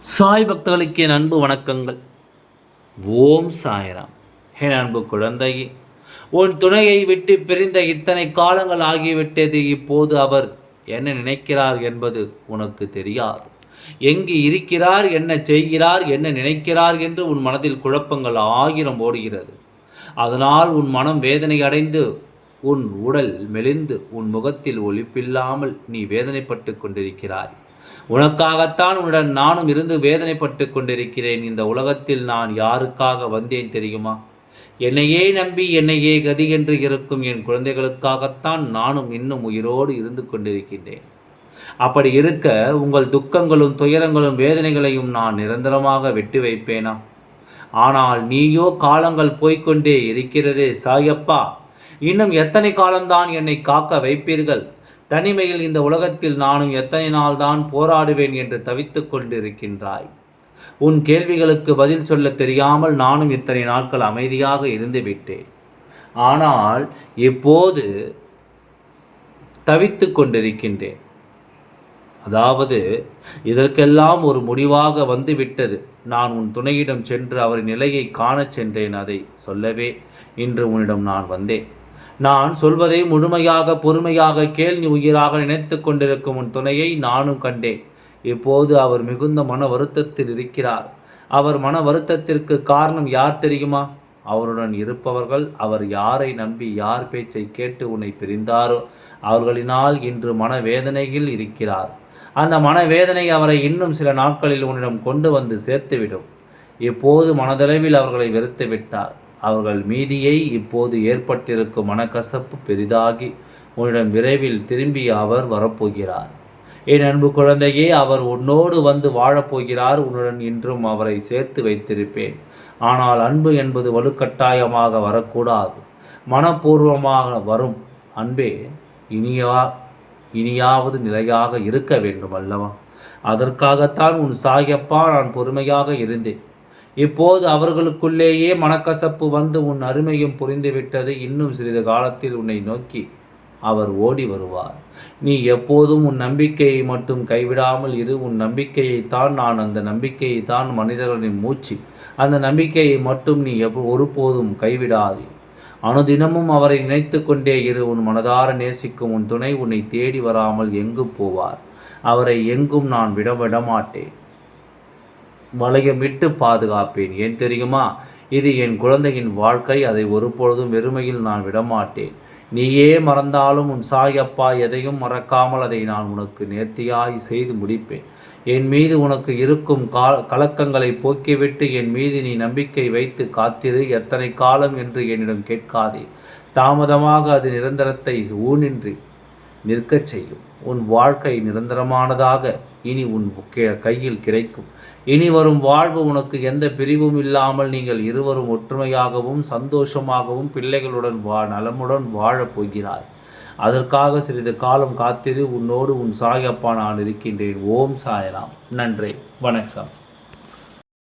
சாய் பக்தர்களுக்கு என் அன்பு வணக்கங்கள். ஓம் சாய்ராம். என் அன்பு குழந்தையே உன் துணையை விட்டு பிரிந்த இத்தனை காலங்கள் ஆகிவிட்டது இப்போது அவர் என்ன நினைக்கிறார் என்பது உனக்கு தெரியாது. எங்கு இருக்கிறார் என்ன செய்கிறார் என்ன நினைக்கிறார் என்று உன் மனதில் குழப்பங்கள் ஆயிரம் ஓடுகிறது. அதனால் உன் மனம் வேதனை அடைந்து உன் உடல் மெலிந்து உன் முகத்தில் ஒளிப்பில்லாமல் நீ வேதனைப்பட்டு கொண்டிருக்கிறாய். உனக்காகத்தான் உன்னுடன் நானும் இருந்து வேதனைப்பட்டு கொண்டிருக்கிறேன். இந்த உலகத்தில் நான் யாருக்காக வந்தேன் தெரியுமா? என்னையே நம்பி என்னையே கதி என்று இருக்கும் என் குழந்தைகளுக்காகத்தான் நானும் இன்னும் உயிரோடு இருந்து கொண்டிருக்கின்றேன். அப்படி இருக்க உங்கள் துக்கங்களும் துயரங்களும் வேதனைகளையும் நான் நிரந்தரமாக வெட்டி வைப்பேனா? ஆனால் நீயோ காலங்கள் போய்கொண்டே இருக்கிறதே சாயப்பா. இன்னும் எத்தனை காலம்தான் என்னை காக்க வைப்பீர்கள்? தனிமையில் இந்த உலகத்தில் நானும் எத்தனை நாள் தான் போராடுவேன் என்று தவித்து கொண்டிருக்கின்றாய். உன் கேள்விகளுக்கு பதில் சொல்ல தெரியாமல் நானும் இத்தனை நாட்கள் அமைதியாக இருந்து விட்டேன். ஆனால் இப்போது தவித்து கொண்டிருக்கின்றேன். அதாவது இதற்கெல்லாம் ஒரு முடிவாக வந்துவிட்டது. நான் உன் துணையிடம் சென்று அவரின் நிலையை காணச் சென்றேன் அதை சொல்லவே இன்று உன்னிடம் நான் வந்தேன். நான் சொல்வதை முழுமையாக பொறுமையாக கேள்வி உயிராக நினைத்து கொண்டிருக்கும் உன் துணையை நானும் கண்டேன். இப்போது அவர் மிகுந்த மன வருத்தத்தில் இருக்கிறார். அவர் மன வருத்தத்திற்கு காரணம் யார் தெரியுமா? அவருடன் இருப்பவர்கள் அவர் யாரை நம்பி யார் பேச்சை கேட்டு உன்னை பிரிந்தாரோ அவர்களினால் இன்று மனவேதனையில் இருக்கிறார். அந்த மனவேதனை அவரை இன்னும் சில நாட்களில் உன்னிடம் கொண்டு வந்து சேர்த்துவிடும். இப்போது மனதளவில் அவர்களை வெறுத்து விட்டார். அவர்கள் மீதியை இப்போது ஏற்பட்டிருக்கும் மனக்கசப்பு பெரிதாகி உன்னிடம் விரைவில் திரும்பி அவர் வரப்போகிறார். என் அன்பு குழந்தையே அவர் உன்னோடு வந்து வாழப்போகிறார். உன்னுடன் இன்றும் அவரை சேர்த்து வைத்திருப்பேன். ஆனால் அன்பு என்பது வலுக்கட்டாயமாக வரக்கூடாது. மனப்பூர்வமாக வரும். அன்பே இனியா இனியாவது நிலையாக இருக்க வேண்டும் அல்லவா? அதற்காகத்தான் உன் சாயப்பா நான் பொறுமையாக இருந்தேன். இப்போது அவர்களுக்குள்ளேயே மனக்கசப்பு வந்து உன் அருமையும் புரிந்துவிட்டது. இன்னும் சிறிது காலத்தில் உன்னை நோக்கி அவர் ஓடி வருவார். நீ எப்போதும் உன் நம்பிக்கையை மட்டும் கைவிடாமல் இரு. உன் நம்பிக்கையை தான் நான் அந்த நம்பிக்கையை தான் மனிதர்களின் மூச்சு. அந்த நம்பிக்கையை மட்டும் நீ எப்போ ஒருபோதும் கைவிடாதே. அனுதினமும் அவரை நினைத்து கொண்டே இரு உன் மனதார நேசிக்கும் உன் துணை உன்னை தேடி வராமல் எங்கு போவார்? அவரை எங்கும் நான் விட விடமாட்டேன். வளையமிட்டு பாதுகாப்பேன். ஏன் தெரியுமா? இது என் குழந்தையின் வாழ்க்கை அதை ஒருபொழுதும் வெறுமையில் நான் விடமாட்டேன். நீயே மறந்தாலும் உன் சாயப்பா எதையும் மறக்காமல் அதை நான் உனக்கு நேர்த்தியாய் செய்து முடிப்பேன். என் மீது உனக்கு இருக்கும் கா கலக்கங்களை போக்கிவிட்டு என் மீது நீ நம்பிக்கை வைத்து காத்திரு. எத்தனை காலம் என்று என்னிடம் கேட்காதே. தாமதமாக அது நிரந்தரத்தை ஊனின்றி நிற்கச் செய்யும். உன் வாழ்க்கை நிரந்தரமானதாக இனி உன் கையில் கிடைக்கும். இனி வரும் வாழ்வு உனக்கு எந்த பிரிவும் இல்லாமல் நீங்கள் இருவரும் ஒற்றுமையாகவும் சந்தோஷமாகவும் பிள்ளைகளுடன் வா நலமுடன் வாழப் போகிறாய். அதற்காக சிறிது காலம் காத்திரு உன்னோடு உன் சாயப்பா நான் இருக்கின்றேன். ஓம் சாயராம். நன்றி. வணக்கம்.